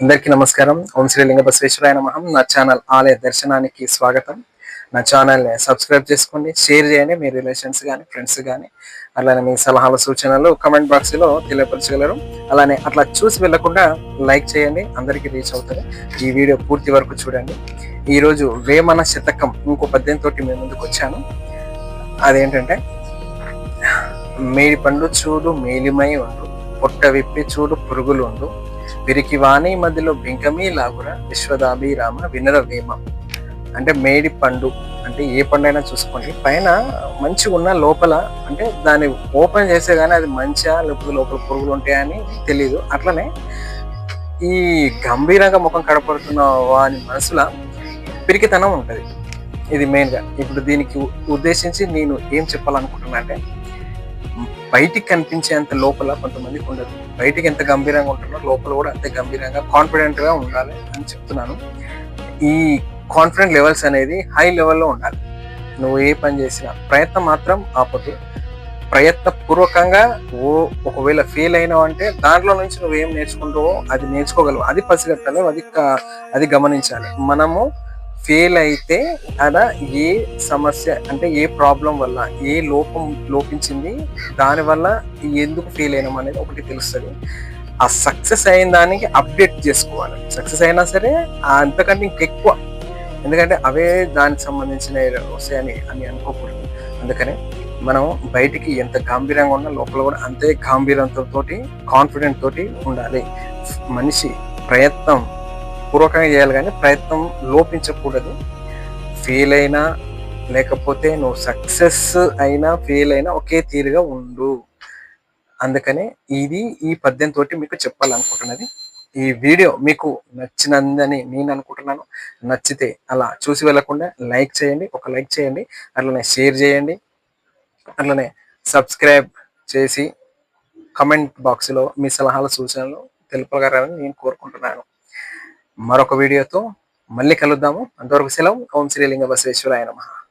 అందరికీ నమస్కారం. ఓం శ్రీ లింగ బసవేశ్వరాయ మహం నా ఛానల్ ఆలయ దర్శనానికి స్వాగతం. నా ఛానల్ని సబ్స్క్రైబ్ చేసుకోండి షేర్ చేయండి మీ రిలేషన్స్ కానీ ఫ్రెండ్స్ కానీ అలానే మీ సలహాల సూచనలు కమెంట్ బాక్స్లో తెలియపరచగలరు. అలానే అట్లా చూసి వెళ్ళకుండా లైక్ చేయండి అందరికీ రీచ్ అవుతుంది ఈ వీడియో పూర్తి వరకు చూడండి. ఈరోజు వేమన శతకం ఇంకో పద్యం తోటి మేము ముందుకు వచ్చాను. అదేంటంటే మేడి పండు చూడు మేలిమై ఉండు పొట్ట విప్పి చూడు పురుగులు ఉండు వీరికి వాణి మధ్యలో బింకమీ లాగుర విశ్వదాభిరామ వినర వేమ. అంటే మేడి పండు అంటే ఏ పండు అయినా చూసుకోండి. పైన మంచిగా ఉన్న లోపల అంటే దాన్ని ఓపెన్ చేస్తే కానీ అది మంచిగా లేకపోతే లోపల పురుగులు ఉంటాయని తెలియదు అట్లనే ఈ గంభీరంగా ముఖం కడపడుతున్న వాని మనసులో పిరికితనం ఉంటుంది. ఇది మెయిన్గా ఇప్పుడు దీనికి ఉద్దేశించి నేను ఏం చెప్పాలనుకుంటున్నా అంటే బయటికి కనిపించేంత లోపల కొంతమందికి ఉండదు బయటికి ఎంత గంభీరంగా ఉంటుందో లోపల కూడా అంతే గంభీరంగా కాన్ఫిడెంట్గా ఉండాలి అని చెప్తున్నాను. ఈ కాన్ఫిడెంట్ లెవెల్స్ అనేది హై లెవెల్లో ఉండాలి. నువ్వు ఏ పని చేసినా ప్రయత్నం మాత్రం ఆపదు ప్రయత్నపూర్వకంగా ఓ ఒకవేళ ఫెయిల్ అయినావు అంటే దాంట్లో నుంచి నువ్వు ఏం నేర్చుకుంటావో అది నేర్చుకోగలవు. అది పసిగట్టాలి అది అది గమనించాలి. మనము ఫెయిల్ అయితే అలా ఏ సమస్య అంటే ఏ ప్రాబ్లం వల్ల ఏ లోపం లోపించింది దానివల్ల ఎందుకు ఫెయిల్ అయినాం అనేది ఒకటి తెలుస్తుంది. ఆ సక్సెస్ అయిన దానికి అప్డేట్ చేసుకోవాలి. సక్సెస్ అయినా సరే అంతకంటే ఇంకెక్కువ ఎందుకంటే అవే దానికి సంబంధించిన వస్తాయని అని అనుకోకూడదు. అందుకనే మనం బయటికి ఎంత గంభీరంగా ఉన్నా లోపల కూడా అంతే గాంభీర్యంతో తోటి కాన్ఫిడెంట్ తోటి ఉండాలి. మనిషి ప్రయత్నం పూర్వకంగా చేయాలి కానీ ప్రయత్నం లోపించకూడదు. ఫెయిల్ అయినా లేకపోతే నువ్వు సక్సెస్ అయినా ఫెయిల్ అయినా ఒకే తీరుగా ఉండు. అందుకనే ఇది ఈ పద్యం తోటి మీకు చెప్పాలనుకుంటున్నది. ఈ వీడియో మీకు నచ్చినందని నేను అనుకుంటున్నాను. నచ్చితే అలా చూసి వెళ్ళకుండా లైక్ చేయండి ఒక లైక్ చేయండి అట్లనే షేర్ చేయండి అట్లనే సబ్స్క్రైబ్ చేసి కమెంట్ బాక్స్లో మీ సలహాల సూచనలు తెలుపగలరని నేను కోరుకుంటున్నాను. మరొక వీడియోతో మళ్ళీ కలుద్దాము. అంతవరకు సెలవు. కౌన్సిలింగ శ్రీలింగ బసవేశ్వరాయ నమః.